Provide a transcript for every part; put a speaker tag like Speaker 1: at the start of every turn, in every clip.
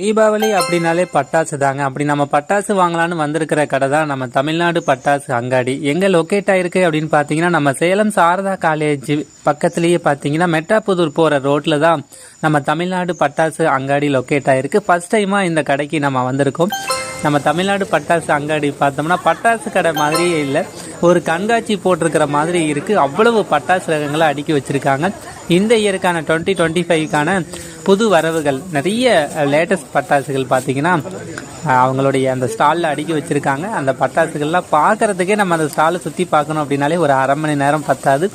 Speaker 1: தீபாவளி அப்படின்னாலே பட்டாசு தாங்க. அப்படி நம்ம பட்டாசு வாங்கலாம்னு வந்திருக்கிற கடை தான் நம்ம தமிழ்நாடு பட்டாசு அங்காடி. எங்கே லொக்கேட் ஆயிருக்கு அப்படின்னு பார்த்தீங்கன்னா நம்ம சேலம் சாரதா காலேஜ் பக்கத்துலேயே பார்த்தீங்கன்னா மெட்டாப்புதூர் போகிற ரோட்டில் தான் நம்ம தமிழ்நாடு பட்டாசு அங்காடி லொக்கேட் ஆயிருக்கு. ஃபர்ஸ்ட் டைமாக இந்த கடைக்கு நம்ம வந்திருக்கோம். நம்ம தமிழ்நாடு பட்டாசு அங்காடி பார்த்தோம்னா பட்டாசு கடை மாதிரியே இல்லை. ஒரு கண்காட்சி போட்டிருக்கிற மாதிரி இருக்குது அவ்வளவு பட்டாசு ரகங்களை அடுக்கி வச்சுருக்காங்க. இந்த இயருக்கான டுவெண்ட்டி டுவெண்ட்டி ஃபைவ்க்கான புது வரவுகள் நிறைய லேட்டஸ்ட் பட்டாசுகள் பார்த்தீங்கன்னா அவங்களுடைய அந்த ஸ்டாலில் அடுக்கி வச்சுருக்காங்க. அந்த பட்டாசுகள்லாம் பார்க்கறதுக்கே நம்ம அந்த ஸ்டாலை சுற்றி பார்க்கணும் அப்படின்னாலே ஒரு அரை மணி நேரம் பத்தாது.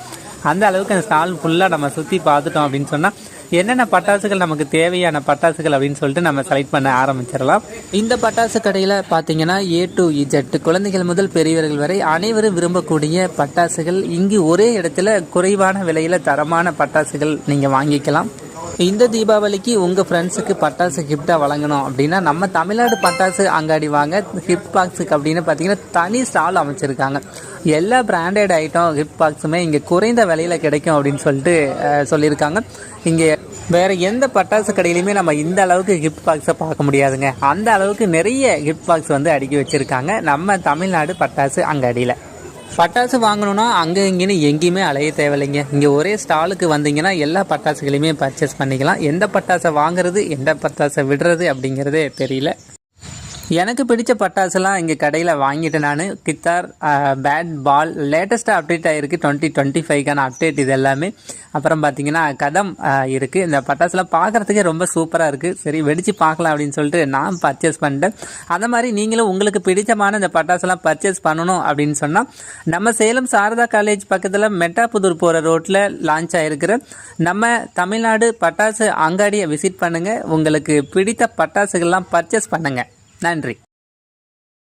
Speaker 1: அந்த அளவுக்கு அந்த ஸ்டால் ஃபுல்லாக நம்ம சுற்றி பார்த்துட்டோம் அப்படின்னு சொன்னால் என்னென்ன பட்டாசுகள் நமக்கு தேவையான பட்டாசுகள் அப்படின்னு சொல்லிட்டு நம்ம செலக்ட் பண்ண ஆரம்பிச்சிடலாம். இந்த பட்டாசு கடையில் பார்த்தீங்கன்னா ஏ டு இஜெட் குழந்தைகள் முதல் பெரியவர்கள் வரை அனைவரும் விரும்பக்கூடிய பட்டாசுகள். இங்கு ஒரே இடத்துல குறைவான விலையில் தரமான பட்டாசுகள் நீங்கள் வாங்கிக்கலாம். இந்த தீபாவளிக்கு உங்கள் ஃப்ரெண்ட்ஸுக்கு பட்டாசு கிஃப்டாக வழங்கணும். அப்படின்னா நம்ம தமிழ்நாடு பட்டாசு அங்காடி வாங்க கிஃப்ட் பாக்ஸுக்கு அப்படின்னு பார்த்தீங்கன்னா தனி ஸ்டால் அமைச்சிருக்காங்க. எல்லா பிராண்டட் ஐட்டம் கிஃப்ட் பாக்ஸுமே இங்கே குறைந்த விலையில் கிடைக்கும் அப்படின்னு சொல்லிட்டு சொல்லியிருக்காங்க. இங்கே வேறு எந்த பட்டாசு கடையிலையுமே நம்ம இந்த அளவுக்கு கிஃப்ட் பாக்ஸை பார்க்க முடியாதுங்க. அந்த அளவுக்கு நிறைய கிஃப்ட் பாக்ஸ் வந்து அடுக்கி வச்சுருக்காங்க. நம்ம தமிழ்நாடு பட்டாசு அங்காடியில். பட்டாசு வாங்கணும்னா அங்கே இங்கேன்னு எங்கேயுமே அலைய தேவையில்லைங்க. இங்கே ஒரே ஸ்டாலுக்கு வந்தீங்கன்னா எல்லா பட்டாசுகளையுமே பர்ச்சேஸ் பண்ணிக்கலாம். எந்த பட்டாசை வாங்குறது எந்த பட்டாசை விடுறது அப்படிங்கிறதே தெரியல. எனக்கு பிடிச்ச பட்டாசுலாம் இங்கே கடையில் வாங்கிட்டேன் நான். கித்தார் பேட் பால் லேட்டஸ்ட்டாக அப்டேட் ஆகிருக்கு டுவெண்ட்டி டுவெண்ட்டி ஃபைவ்க்கான அப்டேட் இது எல்லாமே. அப்புறம் பார்த்தீங்கன்னா கதம் இருக்குது இந்த பட்டாசுலாம் பார்க்குறதுக்கே ரொம்ப சூப்பராக இருக்குது சரி வெடித்து பார்க்கலாம் அப்படின்னு சொல்லிட்டு நான் பர்ச்சேஸ் பண்ணிட்டேன். அந்த மாதிரி நீங்களும் உங்களுக்கு பிடிச்சமான இந்த பட்டாசுலாம் பர்ச்சேஸ் பண்ணணும் அப்படின்னு சொன்னால் நம்ம சேலம் சாரதா காலேஜ் பக்கத்தில் மெட்டாபுதூர் போகிற ரோட்டில் லான்ச் ஆகிருக்கிற நம்ம தமிழ்நாடு பட்டாசு அங்காடியை விசிட் பண்ணுங்கள் உங்களுக்கு பிடித்த பட்டாசுகள்லாம் பர்ச்சேஸ் பண்ணுங்கள் நன்றி.